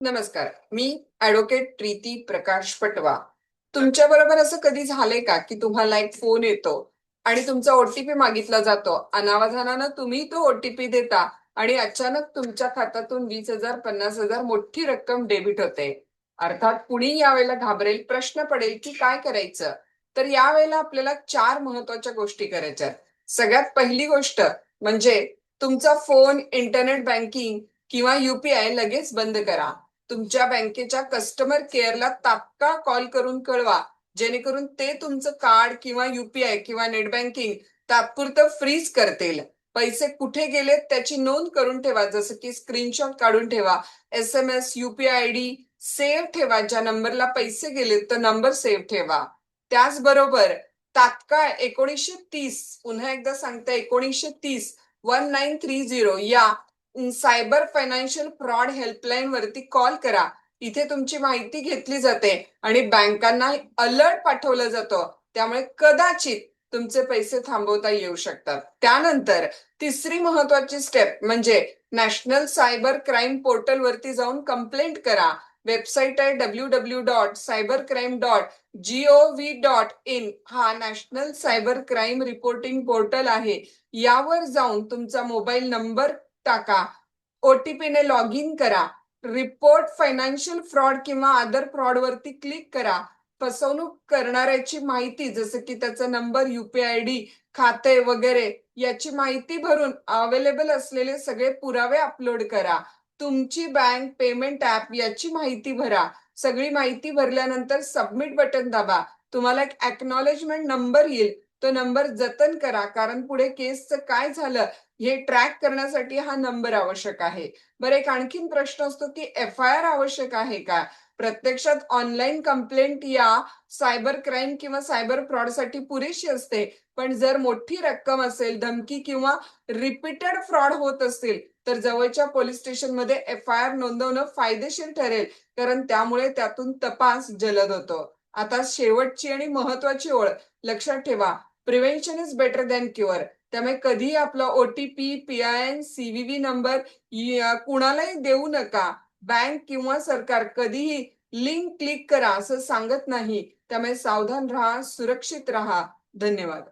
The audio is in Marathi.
नमस्कार. मी ऍडव्होकेट प्रीती प्रकाश पटवा. तुमच्या बरोबर असं कधी झालंय का की तुम्हाला एक फोन येतो आणि तुमचा ओटीपी मागितला जातो? अनावधानानं तुम्ही तो ओटीपी देता आणि अचानक तुमच्या खात्यातून वीस हजार पन्नास हजार मोठी रक्कम डेबिट होते. अर्थात कुणी यावेळेला घाबरेल प्रश्न पडेल की काय करायचं? तर यावेळेला आपल्याला चार महत्त्वाच्या गोष्टी करायच्या सगळ्यात पहिली गोष्ट म्हणजे तुमचा फोन इंटरनेट बँकिंग किंवा युपीआय लगेच बंद करा. तुमच्या बँकेच्या कस्टमर केअरला तात्काळ कॉल करून कळवा. जेणेकरून ते तुमचं कार्ड किंवा युपीआय किंवा नेट बँकिंग तात्पुरतं फ्रीज करतील. पैसे कुठे गेलेत त्याची नोंद करून ठेवा. जसं की स्क्रीनशॉट काढून ठेवा. एस एम एस युपीआय आय डी सेव्ह ठेवा. ज्या नंबरला पैसे गेलेत तो नंबर सेव्ह ठेवा. त्याचबरोबर तात्काळ एकोणीसशे तीस पुन्हा एकदा सांगते एकोणीसशे तीस वन नाईन थ्री झिरो या सायबर फायनान्शियल फ्रॉड हेल्पलाईन वरती कॉल करा. इथे तुमची माहिती घेतली जाते आणि बँकांना अलर्ट पाठवलं जातं. त्यामुळे कदाचित तुमचे पैसे थांबवता येऊ शकतात. त्यानंतर तिसरी महत्वाची स्टेप म्हणजे नॅशनल सायबर क्राईम पोर्टल वरती जाऊन कंप्लेंट करा. वेबसाईट आहे W W dot cyber crime dot GOV dot in हा national cyber crime reporting portal आहे. यावर जाऊन तुमचा मोबाईल नंबर टाका. ओटीपीने ने लॉग इन करा. रिपोर्ट फायनान्शियल फ्रॉड किंवा अदर फ्रॉड वरती क्लिक करा. फसवणूक करणाऱ्याची माहिती जसं की त्याचा नंबर युपीआय आय डी खाते वगैरे याची माहिती भरून अवेलेबल असलेले सगळे पुरावे अपलोड करा. तुमची बँक पेमेंट ऍप याची माहिती भरा. सगळी माहिती भरल्यानंतर सबमिट बटन दाबा. तुम्हाला एक एक्नॉलेजमेंट नंबर येईल. तो नंबर जतन करा. कारण पुढे केसचं काय झालं हे ट्रॅक करण्यासाठी हा नंबर आवश्यक आहे. बरं एक आणखीन प्रश्न असतो की एफ आय आर आवश्यक आहे का? प्रत्यक्षात ऑनलाईन कंप्लेंट या सायबर क्राईम किंवा सायबर फ्रॉडसाठी पुरेशी असते. पण जर मोठी रक्कम असेल धमकी किंवा रिपीटेड फ्रॉड होत असतील तर जवळच्या पोलीस स्टेशनमध्ये एफ आय आर नोंदवणं फायदेशीर ठरेल. कारण त्यामुळे त्यातून तपास जलद होतो. आता शेवटची आणि महत्वाची ओळख लक्षात ठेवा. Prevention is better than cure त्यामुळे कधीही आपला OTP P I N CVV number कुणालाही देऊ नका. बँक किंवा सरकार कधीही लिंक क्लिक करा असं सांगत नाही. त्यामुळे सावधान राहा सुरक्षित राहा. धन्यवाद.